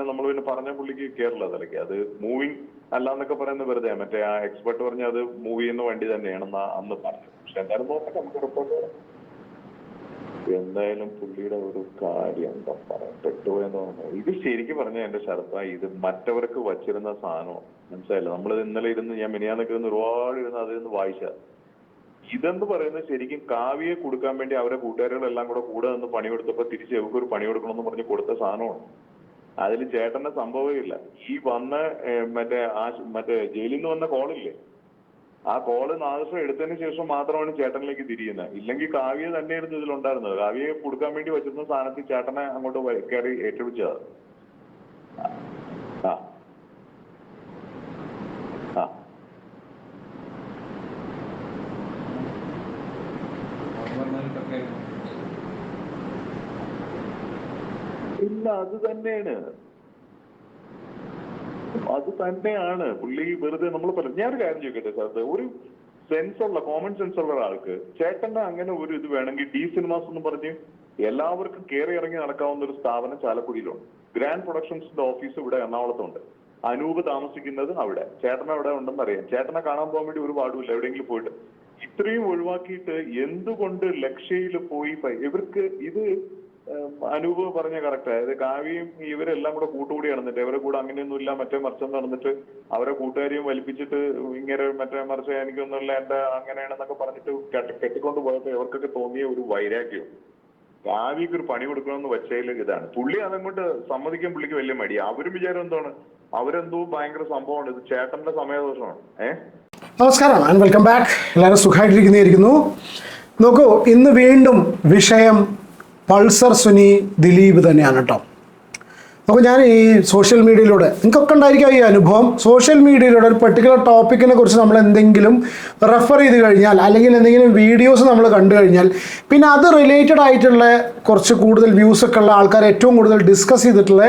പിന്നെ നമ്മൾ പിന്നെ പറഞ്ഞ പുള്ളിക്ക് കേരള തലയ്ക്ക്. അത് മൂവിങ് അല്ല എന്നൊക്കെ പറയുന്നത് വെറുതെ മറ്റേ ആ എക്സ്പെർട്ട് പറഞ്ഞ അത് മൂവ് ചെയ്യുന്ന വണ്ടി തന്നെയാണെന്ന് അന്ന് പറഞ്ഞു പക്ഷെ എന്തായാലും നോക്കട്ടെ നമുക്ക് റിപ്പോർട്ട് എന്തായാലും പുള്ളിയുടെ ഒരു കാര്യം എന്താ പറയാ പെട്ടുപോയെന്ന് പറഞ്ഞാൽ ഇത് ശരിക്കും പറഞ്ഞ എന്റെ ശരത്ത ഇത് മറ്റവർക്ക് വച്ചിരുന്ന സാധനമാണ് മനസ്സിലായില്ല? നമ്മളിത് ഇന്നലെ ഇരുന്ന് ഞാൻ മിനിയാന്നൊക്കെ ഇരുന്ന് ഒരുപാട് ഇരുന്ന് അതിരുന്ന് വായിച്ച. ഇതെന്ന് പറയുന്നത് ശരിക്കും കാവ്യെ കൊടുക്കാൻ വേണ്ടി അവരെ കൂട്ടുകാരികളെല്ലാം കൂടെ കൂടെ നിന്ന് പണിയെടുത്തപ്പോ തിരിച്ച് ഇവർക്ക് ഒരു പണി കൊടുക്കണമെന്ന് പറഞ്ഞ് കൊടുത്ത സാധനമാണ്. അതിൽ ചേട്ടന്റെ സംഭവമില്ല ഈ വന്ന മറ്റേ ആ മറ്റേ ജയിലിൽ നിന്ന് വന്ന കോളില്ലേ? ആ കോൾ നാദൃശം എടുത്തതിന് ശേഷം മാത്രമാണ് ചേട്ടനിലേക്ക് തിരിയുന്നത് ഇല്ലെങ്കിൽ കാവ്യ തന്നെയായിരുന്നു ഇതിലുണ്ടായിരുന്നത്. കാവ്യയെ കൊടുക്കാൻ വേണ്ടി വെച്ചിരുന്ന സ്ഥാനത്ത് ചേട്ടനെ അങ്ങോട്ട് കയറി ഏറ്റുപിടിച്ചത്. ആ. ആ. ഇല്ല അത് തന്നെയാണ്. അത് തന്നെയാണ്. പുള്ളി വെറുതെ നമ്മൾ പറഞ്ഞു ഞാനൊരു കാര്യം ചോദിക്കട്ടെ സാർ ഒരു സെൻസ് ഉള്ള കോമൺ സെൻസ് ഉള്ള ഒരാൾക്ക് ചേട്ടന്റെ അങ്ങനെ ഒരു ഇത് വേണമെങ്കിൽ ഡി സിനിമാസ് എന്ന് പറഞ്ഞ് എല്ലാവർക്കും കയറി ഇറങ്ങി നടക്കാവുന്ന ഒരു സ്ഥാപനം ചാലക്കുടിയിലുണ്ട്. ഗ്രാൻഡ് പ്രൊഡക്ഷൻസിന്റെ ഓഫീസ് ഇവിടെ എറണാകുളത്തുണ്ട്. അനൂപ് താമസിക്കുന്നത് അവിടെ. ചേട്ടൻ അവിടെ ഉണ്ടെന്ന് അറിയാം. ചേട്ടനെ കാണാൻ പോകാൻ വേണ്ടി ഒരു പാടുമില്ല എവിടെയെങ്കിലും പോയിട്ട്. ഇത്രയും ഒഴിവാക്കിയിട്ട് എന്തുകൊണ്ട് ലക്ഷയിൽ പോയി ഇവർക്ക് ഇത് അനൂപ് പറഞ്ഞ കറക്റ്റ് അതായത് കാവ്യയും ഇവരെല്ലാം കൂടെ കൂട്ടുകൂടി നടന്നിട്ട് ഇവരെ കൂടെ അങ്ങനെയൊന്നും ഇല്ല മറ്റേ മറിച്ചം നടന്നിട്ട് അവരെ കൂട്ടുകാരെയും വലിപ്പിച്ചിട്ട് ഇങ്ങനെ മറ്റേ മറിച്ച് എനിക്കൊന്നുമില്ല എന്റെ അങ്ങനെയാണെന്നൊക്കെ പറഞ്ഞിട്ട് കെട്ടി- കെട്ടിക്കൊണ്ട് പോയപ്പോ ഇവർക്കൊക്കെ തോന്നിയ ഒരു വൈരാഗ്യം. കാവ്യക്ക് ഒരു പണി കൊടുക്കണമെന്ന് വെച്ചതിൽ ഇതാണ്. പുള്ളി അതങ്ങോട്ട് സമ്മതിക്കാൻ പുള്ളിക്ക് വലിയ മടി. അവരും വിചാരം എന്താണ്? അവരെന്തോ ഭയങ്കര സംഭവമാണ്. ഇത് ചേട്ടന്റെ സമയദോഷമാണ്. ഏഹ് നമസ്കാരം ആൻഡ് വെൽക്കം ബാക്ക് എല്ലാവരും സുഖമായിട്ടിരിക്കുന്നതായിരിക്കുന്നു. നോക്കൂ ഇന്ന് വീണ്ടും വിഷയം പൾസർ സുനി ദിലീപ് തന്നെയാണ് കേട്ടോ. അപ്പോൾ ഞാൻ ഈ സോഷ്യൽ മീഡിയയിലൂടെ നിങ്ങൾക്കൊക്കെ ഉണ്ടായിരിക്കാം ഈ അനുഭവം. സോഷ്യൽ മീഡിയയിലൂടെ ഒരു പെർട്ടിക്കുലർ ടോപ്പിക്കിനെ കുറിച്ച് നമ്മൾ എന്തെങ്കിലും റെഫർ ചെയ്ത് കഴിഞ്ഞാൽ അല്ലെങ്കിൽ എന്തെങ്കിലും വീഡിയോസ് നമ്മൾ കണ്ടു കഴിഞ്ഞാൽ പിന്നെ അത് റിലേറ്റഡ് ആയിട്ടുള്ള കുറച്ച് കൂടുതൽ വ്യൂസ് ഒക്കെ ഉള്ള ആൾക്കാർ ഏറ്റവും കൂടുതൽ ഡിസ്കസ് ചെയ്തിട്ടുള്ള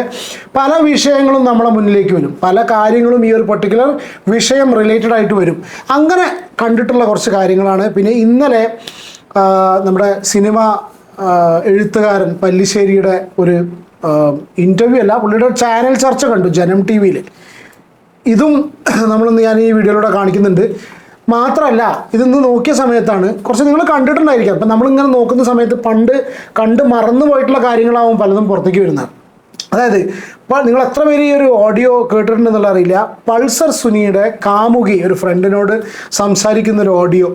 പല വിഷയങ്ങളും നമ്മളെ മുന്നിലേക്ക് വരും. പല കാര്യങ്ങളും ഈ ഒരു പെർട്ടിക്കുലർ വിഷയം റിലേറ്റഡ് ആയിട്ട് വരും. അങ്ങനെ കണ്ടിട്ടുള്ള കുറച്ച് കാര്യങ്ങളാണ്. പിന്നെ ഇന്നലെ നമ്മുടെ സിനിമ എഴുത്തുകാരൻ പല്ലിശ്ശേരിയുടെ ഒരു ഇന്റർവ്യൂ അല്ല പുള്ളിയുടെ ചാനൽ ചർച്ച കണ്ടു ജനം ടി വിയിൽ ഇതും നമ്മളൊന്ന് ഞാൻ ഈ വീഡിയോയിലൂടെ കാണിക്കുന്നുണ്ട്. മാത്രമല്ല ഇതിന്ന് നോക്കിയ സമയത്താണ് കുറച്ച് നിങ്ങൾ കണ്ടിട്ടുണ്ടായിരിക്കാം. അപ്പം നമ്മളിങ്ങനെ നോക്കുന്ന സമയത്ത് പണ്ട് കണ്ട് മറന്നു പോയിട്ടുള്ള കാര്യങ്ങളാവും പലതും പുറത്തേക്ക് വരുന്നത്. അതായത് നിങ്ങൾ എത്ര പേര് ഈ ഒരു ഓഡിയോ കേട്ടിട്ടുണ്ടെന്നുള്ള അറിയില്ല. പൾസർ സുനിയുടെ കാമുകി ഒരു ഫ്രണ്ടിനോട് സംസാരിക്കുന്ന ഒരു ഓഡിയോ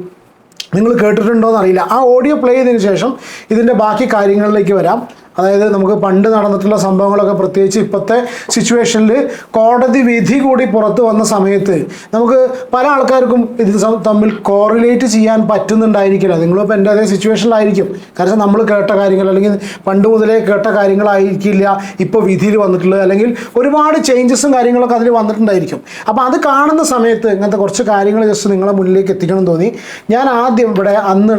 നിങ്ങൾ കേട്ടിട്ടുണ്ടോ എന്നറിയില്ല ആ ഓഡിയോ പ്ലേ ചെയ്തതിന് ശേഷം ഇതിന്റെ ബാക്കി കാര്യങ്ങളിലേക്ക് വരാം. അതായത് നമുക്ക് പണ്ട് നടന്നിട്ടുള്ള സംഭവങ്ങളൊക്കെ പ്രത്യേകിച്ച് ഇപ്പോഴത്തെ സിറ്റുവേഷനിൽ കോടതി വിധി കൂടി പുറത്തു വന്ന സമയത്ത് നമുക്ക് പല ആൾക്കാർക്കും ഇത് തമ്മിൽ കോറിലേറ്റ് ചെയ്യാൻ പറ്റുന്നുണ്ടായിരിക്കില്ല. നിങ്ങളിപ്പോൾ എന്റെ അതേ സിറ്റുവേഷനിലായിരിക്കും കാരണം നമ്മൾ കേട്ട കാര്യങ്ങൾ അല്ലെങ്കിൽ പണ്ട് മുതലേ കേട്ട കാര്യങ്ങളായിരിക്കില്ല ഇപ്പോൾ വിധിയിൽ വന്നിട്ടുള്ളത്. അല്ലെങ്കിൽ ഒരുപാട് ചേഞ്ചസും കാര്യങ്ങളൊക്കെ അതിൽ വന്നിട്ടുണ്ടായിരിക്കും. അപ്പോൾ അത് കാണുന്ന സമയത്ത് ഇങ്ങനത്തെ കുറച്ച് കാര്യങ്ങൾ ജസ്റ്റ് നിങ്ങളെ മുന്നിലേക്ക് എത്തിക്കണം തോന്നി. ഞാൻ ആദ്യം ഇവിടെ അന്ന്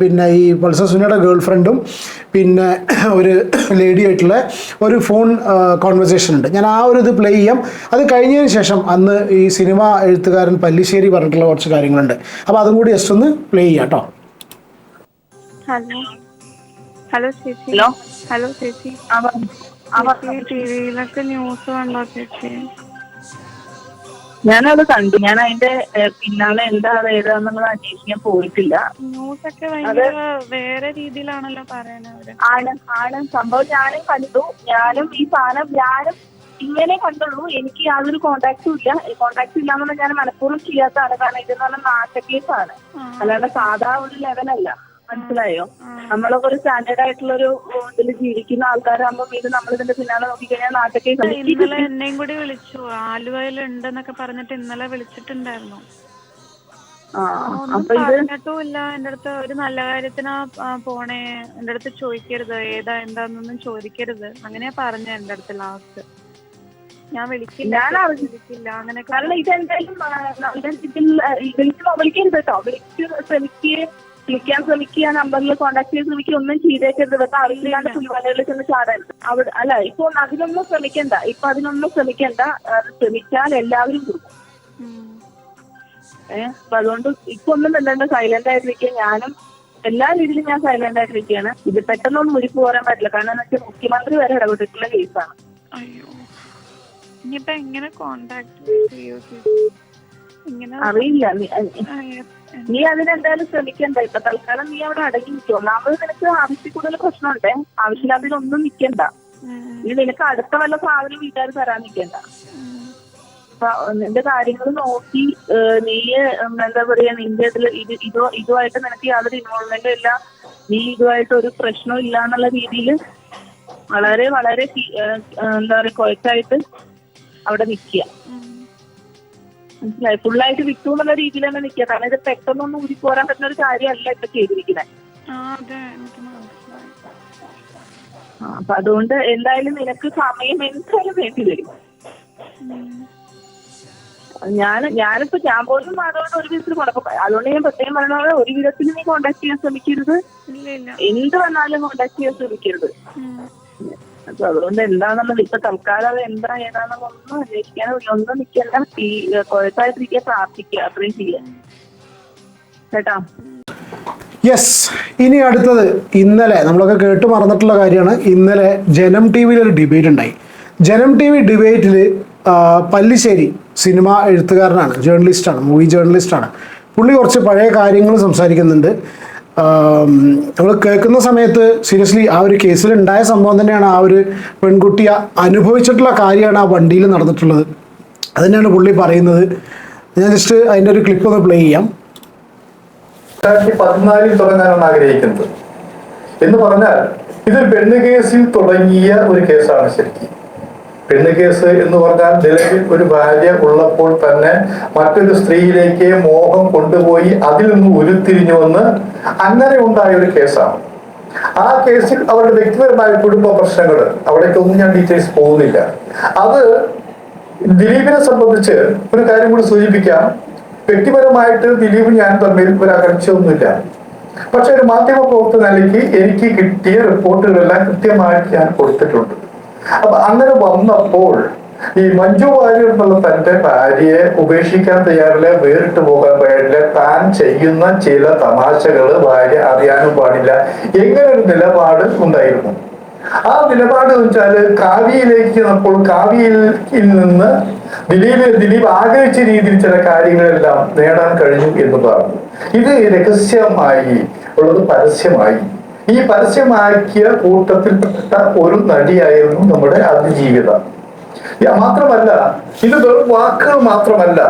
പിന്നെ ഈ പൾസർ സുനിയുടെ ഗേൾ ഫ്രണ്ടും പിന്നെ ഒരു ലേഡി ആയിട്ടുള്ള ഒരു ഫോൺ കോൺവെർസേഷൻ ഉണ്ട്. ഞാൻ ആ ഒരു ഇത് പ്ലേ ചെയ്യാം. അത് കഴിഞ്ഞതിന് ശേഷം അന്ന് ഈ സിനിമ എഴുത്തുകാരൻ പല്ലിശ്ശേരി പറഞ്ഞിട്ടുള്ള കുറച്ച് കാര്യങ്ങളുണ്ട്. അപ്പോൾ അതും കൂടി ജസ്റ്റ് ഒന്ന് പ്ലേ ചെയ്യാം കേട്ടോ. ഹലോ ഹലോ ചേച്ചി. ഹലോ ചേച്ചി. ടി വിയിലൊക്കെ ന്യൂസ് കണ്ടോ ചേച്ചി? ഞാനത് കണ്ടു. ഞാൻ അതിന്റെ പിന്നാലെ എന്താ ഏതാന്നുള്ളത് അന്വേഷിക്കാൻ പോയിട്ടില്ല. ഭയങ്കര വേറെ രീതിയിലാണല്ലോ അവർ. ആണ് ആണ്. സംഭവം ഞാനും കണ്ടു. ഞാനും ഈ സാധനം ഞാനും ഇങ്ങനെ കണ്ടുള്ളൂ. എനിക്ക് യാതൊരു കോണ്ടാക്റ്റും ഇല്ല. കോണ്ടാക്ട് ഇല്ലാന്നുള്ള ഞാൻ മനഃപൂർവം ചെയ്യാത്തതാണ്. കാരണം ഇതെന്ന് പറഞ്ഞാൽ നാശക്കേസാണ് അല്ലാതെ സാധാ ഒരു ലെവലല്ല മനസ്സിലായോ? നമ്മളൊക്കെ ഒരു സ്റ്റാൻഡേർഡ് ആയിട്ടുള്ള ഒരു ഇതിൽ ജീവിക്കുന്ന ആൾക്കാരാകുമ്പോൾ ഇത് നമ്മൾ ഇതിന്റെ പിന്നാലെ നോക്കിക്കഴിഞ്ഞാൽ നാട്ടിലേക്ക് ഇന്നലെ എന്നെയും കൂടി വിളിച്ചു. ആലുവയിൽ ഉണ്ടെന്നൊക്കെ പറഞ്ഞിട്ട് ഇന്നലെ വിളിച്ചിട്ടുണ്ടായിരുന്നു. ഒന്നും പറഞ്ഞിട്ടുമില്ല. എന്റെ അടുത്ത് ഒരു നല്ല കാര്യത്തിനാ പോണേ. എന്റെ അടുത്ത് ചോദിക്കരുത്. ഏതാ എന്താന്നൊന്നും ചോദിക്കരുത്. അങ്ങനെയാ പറഞ്ഞ എന്റെ അടുത്ത് ലാസ്റ്റ് ഞാൻ വിളിക്കില്ല. കാരണം ഇതെന്തായാലും വിളിച്ച് വിളിക്കരുത് കേട്ടോ. വിളിച്ച് ശ്രമിക്കുകയും വിളിക്കാൻ ശ്രമിക്കുക നമ്പറിൽ കോൺടാക്ട് ചെയ്ത് ശ്രമിക്കുക ഒന്നും ചെയ്തേക്കരുത്. വെറുതെ അറിയില്ലാണ്ട് പുലിമലകളിൽ ചെന്ന് ചാടാൻ. അവിടെ അല്ല ഇപ്പൊ അതിനൊന്നും ശ്രമിക്കണ്ട. ഇപ്പൊ അതിനൊന്നും ശ്രമിക്കണ്ട. ശ്രമിച്ചാൽ എല്ലാവരും കൊടുക്കും. ഏഹ് അപ്പൊ അതുകൊണ്ട് ഇപ്പൊ ഒന്നും വേണ്ട സൈലന്റ് ആയിട്ടിരിക്കുക ഞാനും എല്ലാ രീതിയിലും ഞാൻ സൈലന്റ് ആയിട്ടിരിക്കുകയാണ്. ഇത് പെട്ടെന്നൊന്നും മുരിപ്പ് പോരാൻ പറ്റില്ല. കാരണം എന്ന് വെച്ചാൽ മുഖ്യമന്ത്രി വരെ ഇടപെട്ടിട്ടുള്ള കേസാണ്. അയ്യോ. ഇനിയിപ്പൊ എങ്ങനെ കോണ്ടാക്ട് ചെയ്യൂ ഇങ്ങനെ അറിയില്ല. നീ- അതിനെന്തായാലും ശ്രമിക്കണ്ട. ഇപ്പൊ തൽക്കാലം നീ അവിടെ അടങ്ങി നിൽക്കും ഒന്നാമത് നിനക്ക് ആവശ്യത്തിൽ കൂടുതൽ പ്രശ്നമുണ്ടേ. ആവശ്യമില്ലാത്തതിലൊന്നും നിൽക്കണ്ട ഉം, നീ നിനക്ക് അടുത്ത വല്ല സാധനം വീട്ടുകാർ തരാൻ നിൽക്കണ്ട ഉം, നിന്റെ കാര്യങ്ങൾ നോക്കി നീ എന്താ പറയാ നിന്റെ ഇതിൽ ഇത് ഇത് ഇതുമായിട്ട് നിനക്ക് യാതൊരു ഇൻവോൾവ്മെന്റും ഇല്ല. നീ ഇതുമായിട്ട് ഒരു പ്രശ്നവും ഇല്ല എന്നുള്ള രീതിയിൽ വളരെ വളരെ എന്താ പറയാ കൊയച്ചായിട്ട് അവിടെ നിൽക്കുക. മനസ്സിലായി. ഫുള്ളായിട്ട് വിട്ടു എന്നുള്ള രീതിയിൽ തന്നെ നിൽക്കുക. കാരണം ഇത് പെട്ടെന്നൊന്നും ഊരി പോരാൻ പറ്റുന്ന ഒരു കാര്യമല്ല ഇപ്പൊ ചെയ്തിരിക്കുന്നത് അപ്പൊ അതുകൊണ്ട് എന്തായാലും നിനക്ക് സമയം എന്തായാലും വേണ്ടി വരും. ഞാൻ ഞാനിപ്പോ ഞാൻ പോലും മാറുന്നത് ഒരു വിധത്തിൽ കുഴപ്പം അതുകൊണ്ട് ഞാൻ പ്രത്യേകം പറയുന്നത് ഒരു വിധത്തിൽ നീ കോണ്ടാക്ട് ചെയ്യാൻ ശ്രമിക്കരുത്. എന്ത് വന്നാലും കോണ്ടാക്ട് ചെയ്യാൻ ശ്രമിക്കരുത്. അതുകൊണ്ട് എന്താണെന്നുള്ളത് ഇപ്പൊ തൽക്കാലം അത് എന്താ ഏതാണെന്നുള്ള ഒന്നും അന്വേഷിക്കാൻ ഒന്നും നിൽക്കല്ല ഈ കുഴപ്പമായിട്ടിരിക്കുക പ്രാർത്ഥിക്കുക അത്രയും ചെയ്യുക കേട്ടാ? യെസ് ഇനി അടുത്തത് ഇന്നലെ നമ്മളൊക്കെ കേട്ട് മറന്നിട്ടുള്ള കാര്യമാണ്. ഇന്നലെ ജനം ടി വിയിൽ ഒരു ഡിബേറ്റ് ഉണ്ടായി. ജനം ടി വി ഡിബേറ്റിൽ പല്ലിശ്ശേരി സിനിമ എഴുത്തുകാരനാണ് ജേർണലിസ്റ്റാണ് മൂവി ജേർണലിസ്റ്റാണ് പുള്ളി കുറച്ച് പഴയ കാര്യങ്ങൾ സംസാരിക്കുന്നുണ്ട്. നമ്മൾ കേൾക്കുന്ന സമയത്ത് സീരിയസ്ലി ആ ഒരു കേസിൽ ഉണ്ടായ സംഭവം തന്നെയാണ് ആ ഒരു പെൺകുട്ടി അനുഭവിച്ചിട്ടുള്ള കാര്യമാണ് ആ വണ്ടിയിൽ നടന്നിട്ടുള്ളത്. അത് തന്നെയാണ് പുള്ളി പറയുന്നത്. ഞാൻ ജസ്റ്റ് അതിന്റെ ഒരു ക്ലിപ്പ് ഒന്ന് പ്ലേ ചെയ്യാം. രണ്ടായിരത്തി പതിനാലിൽ തുടങ്ങാനാണ് ആഗ്രഹിക്കുന്നത്. എന്ന് പറഞ്ഞാൽ ഇതൊരു പെണ്ണ് കേസിൽ തുടങ്ങിയ ഒരു കേസാണ് ശരിക്കും. പെണ്ണ് കേസ് എന്ന് പറഞ്ഞാൽ നിലവിൽ ഒരു ഭാര്യ ഉള്ളപ്പോൾ തന്നെ മറ്റൊരു സ്ത്രീയിലേക്ക് മോഹം കൊണ്ടുപോയി അതിൽ നിന്ന് ഉരുത്തിരിഞ്ഞു വന്ന് അങ്ങനെ ഉണ്ടായ ഒരു കേസാണ്. ആ കേസിൽ അവരുടെ വ്യക്തിപരമായ കുടുംബ പ്രശ്നങ്ങൾ അവിടേക്കൊന്നും ഞാൻ ഡീറ്റെയിൽസ് പോകുന്നില്ല. അത് ദിലീപിനെ സംബന്ധിച്ച് ഒരു കാര്യം കൂടി സൂചിപ്പിക്കാം. വ്യക്തിപരമായിട്ട് ദിലീപ് ഞാൻ തമ്മിൽ ഒരു അകർച്ചയൊന്നുമില്ല പക്ഷെ ഒരു മാധ്യമ പ്രവർത്തന നിലയ്ക്ക് എനിക്ക് കിട്ടിയ റിപ്പോർട്ടുകളെല്ലാം കൃത്യമായിട്ട് ഞാൻ കൊടുത്തിട്ടുണ്ട്. അപ്പൊ അങ്ങനെ വന്നപ്പോൾ ഈ മഞ്ജു വാര്യർ എന്നുള്ള തന്റെ ഭാര്യയെ ഉപേക്ഷിക്കാൻ തയ്യാറില്ല വേറിട്ട് പോകാൻ പാടില്ല താൻ ചെയ്യുന്ന ചില തമാശകൾ ഭാര്യ അറിയാനും പാടില്ല. എങ്ങനെ ഒരു നിലപാട് ഉണ്ടായിരുന്നു? ആ നിലപാട് വെച്ചാൽ കാവ്യയിലേക്ക് ചെന്നപ്പോൾ കാവ്യയിൽ നിന്ന് ദിലീപ് ദിലീപ് ആഗ്രഹിച്ച രീതിയിൽ ചില കാര്യങ്ങളെല്ലാം നേടാൻ കഴിഞ്ഞു എന്ന് പറഞ്ഞു. ഇത് രഹസ്യമായി ഉള്ളത് പരസ്യമായി. ഈ പരസ്യമാക്കിയ കൂട്ടത്തിൽപ്പെട്ട ഒരു നടിയായിരുന്നു നമ്മുടെ അതിജീവിത മാത്രമല്ല ഇത് വെറും വാക്കുകൾ മാത്രമല്ല.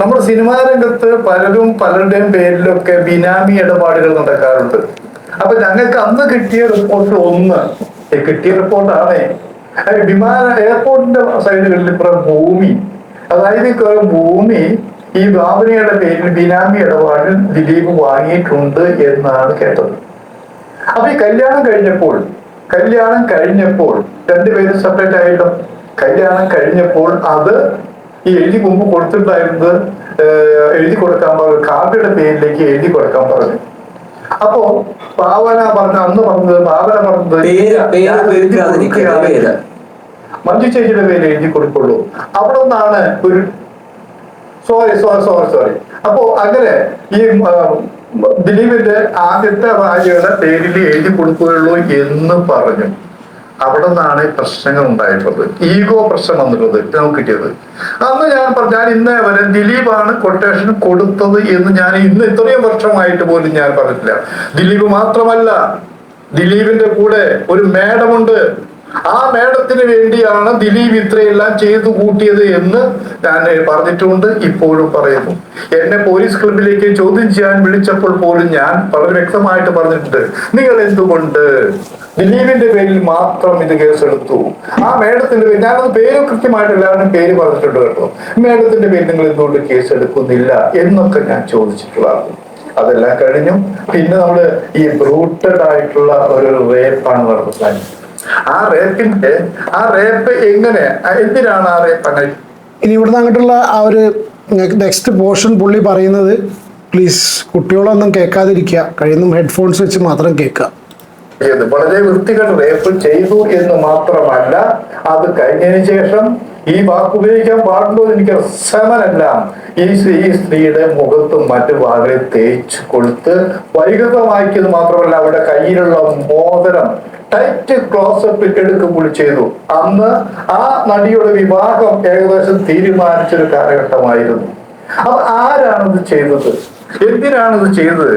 നമ്മുടെ സിനിമാ രംഗത്ത് പലരും പലരുടെയും പേരിലൊക്കെ ബിനാമി ഇടപാടുകൾ നടക്കാറുണ്ട്. അപ്പൊ ഞങ്ങൾക്ക് അന്ന് കിട്ടിയ റിപ്പോർട്ട് ഒന്ന് കിട്ടിയ റിപ്പോർട്ടാണ് വിമാന എയർപോർട്ടിന്റെ സൈഡുകളിൽ ഇപ്പുറം ഭൂമി. അതായത് ഭൂമി ഈ ഭാവനയുടെ പേരിൽ ബിനാമി ഇടപാടിൽ ദിലീപ് വാങ്ങിയിട്ടുണ്ട് എന്നാണ് കേട്ടത്. അപ്പൊ ഈ കല്യാണം കഴിഞ്ഞപ്പോൾ കല്യാണം കഴിഞ്ഞപ്പോൾ രണ്ടുപേരും സെപ്പറേറ്റ് ആയിട്ടും കല്യാണം കഴിഞ്ഞപ്പോൾ അത് ഈ എഴുതി മുമ്പ് കൊടുത്തിട്ടുണ്ടായിരുന്നത് എഴുതി കൊടുക്കാൻ പറഞ്ഞു കാവ്യയുടെ പേരിലേക്ക് എഴുതി കൊടുക്കാൻ പറഞ്ഞു. അപ്പോ പാവന പറഞ്ഞ അന്ന് പറഞ്ഞത് ഭാവന പറഞ്ഞത് മഞ്ജു ചേച്ചിയുടെ പേര് എഴുതി കൊടുക്കുള്ളൂ. അവിടെ നിന്നാണ് ഒരു സോറി സോറി സോറി സോറി അപ്പോ അങ്ങനെ ഈ ദിലീപിന്റെ ആദ്യത്തെ ഭാര്യയുടെ പേരിൽ എഴുതി കൊടുക്കുകയുള്ളൂ എന്ന് പറഞ്ഞു. അവിടെ നിന്നാണ് പ്രശ്നങ്ങൾ ഉണ്ടായിട്ടുള്ളത്. ഈഗോ പ്രശ്നം വന്നിട്ടുള്ളത് നമുക്ക് കിട്ടിയത്. അന്ന് ഞാൻ പറഞ്ഞു ഞാൻ ഇന്നേ വരെ ദിലീപാണ് കൊട്ടേഷൻ കൊടുത്തത് എന്ന് ഞാൻ ഇന്ന് ഇത്രയും വർഷമായിട്ട് പോലും ഞാൻ പറഞ്ഞിട്ടില്ല. ദിലീപ് മാത്രമല്ല ദിലീപിന്റെ കൂടെ ഒരു മേഡമുണ്ട്. ആ മേഡത്തിന് വേണ്ടിയാണ് ദിലീപ് ഇത്രയെല്ലാം ചെയ്തു കൂട്ടിയത് എന്ന് ഞാൻ പറഞ്ഞിട്ടുണ്ട് ഇപ്പോഴും പറയുന്നു. എന്നെ പോലീസ് ക്ലബിലേക്ക് ചോദ്യം ചെയ്യാൻ വിളിച്ചപ്പോൾ പോലും ഞാൻ വളരെ വ്യക്തമായിട്ട് പറഞ്ഞിട്ടുണ്ട് നിങ്ങൾ എന്തുകൊണ്ട് ദിലീപിന്റെ പേരിൽ മാത്രം ഇത് കേസെടുത്തു? ആ മേഡത്തിന്റെ പേര് ഞാനത് പേര് കൃത്യമായിട്ട് എല്ലാവരും പേര് പറഞ്ഞിട്ടുണ്ട് കേട്ടോ. മേഡത്തിന്റെ പേര് നിങ്ങൾ എന്തുകൊണ്ട് കേസ് എടുക്കുന്നില്ല എന്നൊക്കെ ഞാൻ ചോദിച്ചിട്ടുള്ളതാണ്. അതെല്ലാം കഴിഞ്ഞു. പിന്നെ നമ്മൾ ഈ ബ്രൂട്ടഡ് ആയിട്ടുള്ള ഒരു റേപ്പാണ് നടന്നത്. ആ റേപ്പിന്റെ ആ റേപ്പ് എങ്ങനെ എന്തിനാണ് ആ റേപ്പ് അങ്ങനെ? ഇനി ഇവിടുന്ന് അങ്ങോട്ടുള്ള ആ ഒരു നെക്സ്റ്റ് പോർഷൻ പുള്ളി പറയുന്നത് പ്ലീസ് കുട്ടികളൊന്നും കേൾക്കാതിരിക്കുക. കഴിയുന്ന ഹെഡ്ഫോൺസ് വെച്ച് മാത്രം കേൾക്കുക. വളരെ വൃത്തികൾ റേപ്പ് ചെയ്തു എന്ന് മാത്രമല്ല അത് കഴിഞ്ഞതിന് ശേഷം ഈ വാക്ക് ഉപയോഗിക്കാൻ പാടുണ്ടോ എന്ന് എനിക്ക് സമനല്ല ഈ സ്ത്രീ ഈ സ്ത്രീയുടെ മുഖത്തും മറ്റു ഭാഗങ്ങളിൽ തേച്ച് കൊടുത്ത് വൈകൃതമാക്കിയത് മാത്രമല്ല അവരുടെ കയ്യിലുള്ള മോതിരം ടൈറ്റ് ക്ലോസപ്പ് എടുക്കുമ്പോൾ ചെയ്തു. അന്ന് ആ നടിയുടെ വിവാഹം ഏകദേശം തീരുമാനിച്ചൊരു കാലഘട്ടമായിരുന്നു. അപ്പൊ ആരാണിത് ചെയ്തത്? എന്തിനാണിത് ചെയ്തത്?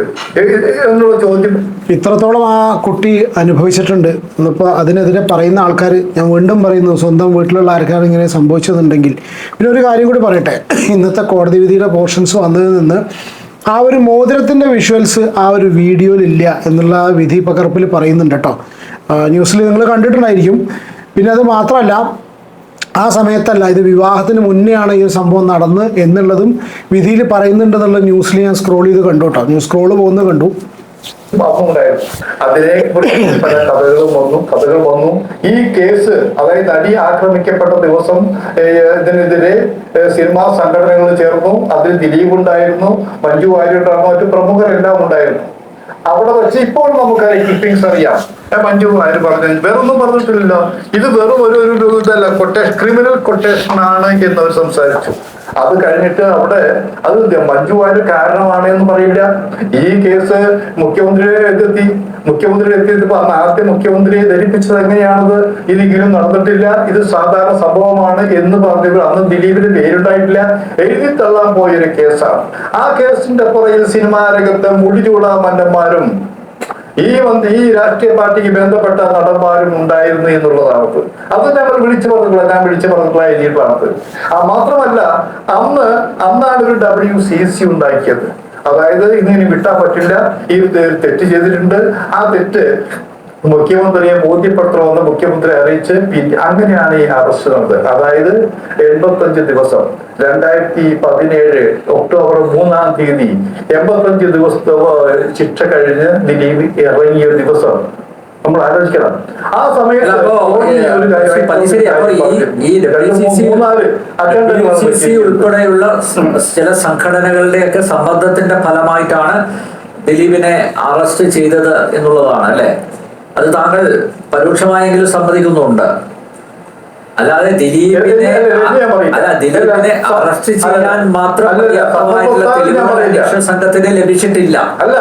എന്നുള്ള ചോദ്യം. ഇത്രത്തോളം ആ കുട്ടി അനുഭവിച്ചിട്ടുണ്ട്. എന്നിപ്പോൾ അതിനെതിരെ പറയുന്ന ആൾക്കാർ ഞാൻ വീണ്ടും പറയുന്നു സ്വന്തം വീട്ടിലുള്ള ആൾക്കാർ ഇങ്ങനെ സംഭവിച്ചതുണ്ടെങ്കിൽ. പിന്നെ ഒരു കാര്യം കൂടി പറയട്ടെ. ഇന്നത്തെ കോടതി വിധിയുടെ പോർഷൻസ് വന്നതിൽ നിന്ന് ആ ഒരു മോതിരത്തിന്റെ വിഷ്വൽസ് ആ ഒരു വീഡിയോയിലില്ല എന്നുള്ള വിധി പകർപ്പിൽ പറയുന്നുണ്ട് കേട്ടോ. ന്യൂസിൽ നിങ്ങൾ കണ്ടിട്ടുണ്ടായിരിക്കും. പിന്നെ അത് മാത്രമല്ല ആ സമയത്തല്ല ഇത് വിവാഹത്തിന് മുന്നെയാണ് ഈ സംഭവം നടന്ന് എന്നുള്ളതും വിധിയിൽ പറയുന്നുണ്ടെന്നുള്ള ന്യൂസിൽ ഞാൻ സ്ക്രോൾ ചെയ്ത് കണ്ടു കേട്ടോ. ന്യൂസ് സ്ക്രോൾ പോകുന്നത് കണ്ടു. പല കഥകളും വന്നു കഥകൾ വന്നു. ഈ കേസ് അതായത് നടി ആക്രമിക്കപ്പെട്ട ദിവസം ഇതിനെതിരെ സിനിമാ സംഘടനകൾ ചേർന്നു. അതിൽ ദിലീപ് ഉണ്ടായിരുന്നു മഞ്ജു വാര്യർ മറ്റു പ്രമുഖരെല്ലാം ഉണ്ടായിരുന്നു. അവിടെ വെച്ച് ഇപ്പോൾ നമുക്ക് ക്ലിപ്പിങ്സ് അറിയാം. മഞ്ജു ആര് പറഞ്ഞു? വേറൊന്നും പറഞ്ഞിട്ടില്ലല്ലോ. ഇത് വെറും ഒരു ഒരു ഇതല്ല കൊട്ടേഷൻ ക്രിമിനൽ കൊട്ടേഷൻ ആണ് എന്നവർ സംസാരിച്ചു. അത് കഴിഞ്ഞിട്ട് അവിടെ അത് മഞ്ജു വാര്യർ കാരണമാണ് എന്ന് പറയില്ല. ഈ കേസ് മുഖ്യമന്ത്രിയെ എത്തി മുഖ്യമന്ത്രി എത്തിയപ്പോ പറഞ്ഞ ആദ്യത്തെ മുഖ്യമന്ത്രിയെ ധരിപ്പിച്ചത് എങ്ങനെയാണത് ഇതെങ്കിലും നടന്നിട്ടില്ല. ഇത് സാധാരണ സംഭവമാണ് എന്ന് പറഞ്ഞത് അന്ന് ദിലീപിന് പേരുണ്ടായിട്ടില്ല. എഴുതി തള്ളാൻ പോയൊരു കേസാണ്. ആ കേസിന്റെ പുറകിൽ സിനിമാ രംഗത്ത് മുടിചൂടാ മന്നന്മാരും ഈ വന്ന് ഈ രാഷ്ട്രീയ പാർട്ടിക്ക് ബന്ധപ്പെട്ട നടന്മാരും ഉണ്ടായിരുന്നു എന്നുള്ളതാണ് അത് ഞങ്ങൾ വിളിച്ചു പറഞ്ഞിട്ടുള്ള ഞാൻ വിളിച്ചു പറഞ്ഞിട്ടുള്ള എഴുതിയിട്ടാണ് ആ മാത്രമല്ല അന്ന് അന്നാണ് ഒരു ഡബ്ല്യു സി സി ഉണ്ടാക്കിയത്. അതായത് ഇന്നിനി വിട്ടാൻ പറ്റില്ല. ഈ തെറ്റ് ചെയ്തിട്ടുണ്ട്. ആ തെറ്റ് മുഖ്യമന്ത്രിയെ ബോധ്യപ്പെടുത്തണമെന്ന് മുഖ്യമന്ത്രി അറിയിച്ച് അങ്ങനെയാണ് ഈ അറസ്റ്റ് നടന്നത്. അതായത് എൺപത്തഞ്ച് ദിവസം രണ്ടായിരത്തി പതിനേഴ് ഒക്ടോബർ മൂന്നാം തീയതി എൺപത്തഞ്ച് ദിവസത്തെ ശിക്ഷ കഴിഞ്ഞ് ദിലീപ് ഇറങ്ങിയ ദിവസം നമ്മൾ ആലോചിക്കണം. ആ സമയത്ത് ഉൾപ്പെടെയുള്ള ചില ചില സംഘടനകളുടെയൊക്കെ സമ്മർദ്ദത്തിന്റെ ഫലമായിട്ടാണ് ദിലീപിനെ അറസ്റ്റ് ചെയ്തത് എന്നുള്ളതാണ് അല്ലെ? അത് താങ്കൾ പരോക്ഷമായെങ്കിലും സമ്മതിക്കുന്നുണ്ട്. അല്ലാതെ ദിലീപിനെ അല്ല, ദിലീപിനെ അറസ്റ്റ് ചെയ്യാൻ മാത്രം സംഘത്തിന് ലഭിച്ചിട്ടില്ല. അല്ല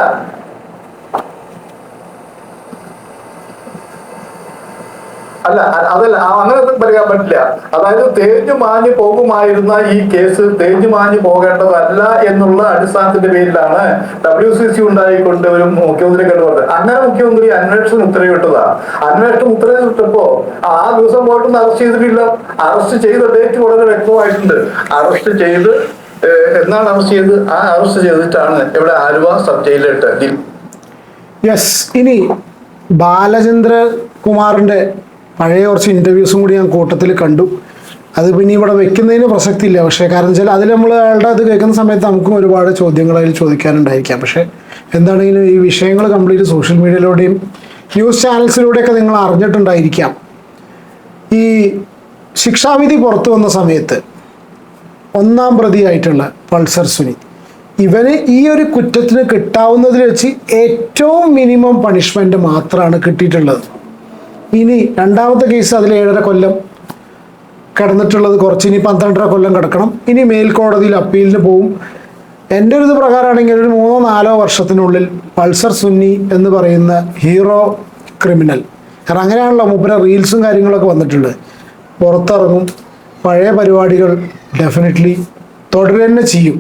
അല്ല അതല്ല അങ്ങനെ പറയാൻ പറ്റില്ല. അതായത് തേഞ്ഞു മാഞ്ഞു പോകുമായിരുന്ന ഈ കേസ് തേഞ്ഞു മാഞ്ഞു പോകേണ്ടതല്ല എന്നുള്ള അടിസ്ഥാനത്തിന്റെ പേരിലാണ് ഡബ്ല്യു സി സി ഉണ്ടായിക്കൊണ്ട് ഒരു മുഖ്യമന്ത്രി കണ്ടുപോയത് അങ്ങനെ മുഖ്യമന്ത്രി അന്വേഷണം ഉത്തരവിട്ടതാ അന്വേഷണം ഉത്തരവിട്ടപ്പോ ആ ദിവസം പോയിട്ടൊന്നും അറസ്റ്റ് ചെയ്തിട്ടില്ല. അറസ്റ്റ് ചെയ്ത ഡേറ്റ് വളരെ വ്യക്തമായിട്ടുണ്ട്. അറസ്റ്റ് ചെയ്ത് എന്നാണ് അറസ്റ്റ് ചെയ്ത്? ആ അറസ്റ്റ് ചെയ്തിട്ടാണ് ഇവിടെ ആലുവ സബ് ജയിലിലിട്ട് യെസ് ഇനി ബാലചന്ദ്ര കുമാറിന്റെ പഴയ കുറച്ച് ഇന്റർവ്യൂസും കൂടി ഞാൻ കൂട്ടത്തിൽ കണ്ടു. അത് പിന്നെ ഇവിടെ വെക്കുന്നതിന് പ്രസക്തിയില്ല. പക്ഷേ കാരണം വെച്ചാൽ അതിൽ നമ്മൾ അയാളുടെ അത് കേൾക്കുന്ന സമയത്ത് നമുക്കും ഒരുപാട് ചോദ്യങ്ങൾ അതിൽ ചോദിക്കാനുണ്ടായിരിക്കാം. പക്ഷേ എന്താണെങ്കിലും ഈ വിഷയങ്ങൾ കംപ്ലീറ്റ് സോഷ്യൽ മീഡിയയിലൂടെയും ന്യൂസ് ചാനൽസിലൂടെയൊക്കെ നിങ്ങൾ അറിഞ്ഞിട്ടുണ്ടായിരിക്കാം. ഈ ശിക്ഷാവിധി പുറത്തു വന്ന സമയത്ത് ഒന്നാം പ്രതിയായിട്ടുള്ള പൾസർ സുനി ഇവന് ഈ ഒരു കുറ്റത്തിന് കിട്ടാവുന്നതിൽ വെച്ച് ഏറ്റവും മിനിമം പണിഷ്മെന്റ് മാത്രമാണ് കിട്ടിയിട്ടുള്ളത്. ഇനി രണ്ടാമത്തെ കേസ് അതിൽ ഏഴര കൊല്ലം കിടന്നിട്ടുള്ളത് കുറച്ച് ഇനി പന്ത്രണ്ടര കൊല്ലം കിടക്കണം. ഇനി മേൽക്കോടതിയിൽ അപ്പീലിന് പോവും. എന്റെ ഒരു ഇത് പ്രകാരമാണെങ്കിൽ ഒരു മൂന്നോ നാലോ വർഷത്തിനുള്ളിൽ പൾസർ സുന്നി എന്ന് പറയുന്ന ഹീറോ ക്രിമിനൽ. കാരണം അങ്ങനെയാണല്ലോ മൂപ്പര റീൽസും കാര്യങ്ങളൊക്കെ വന്നിട്ടുണ്ട്. പുറത്തിറങ്ങും പഴയ പരിപാടികൾ ഡെഫിനറ്റ്ലി തുടരുക തന്നെ ചെയ്യും.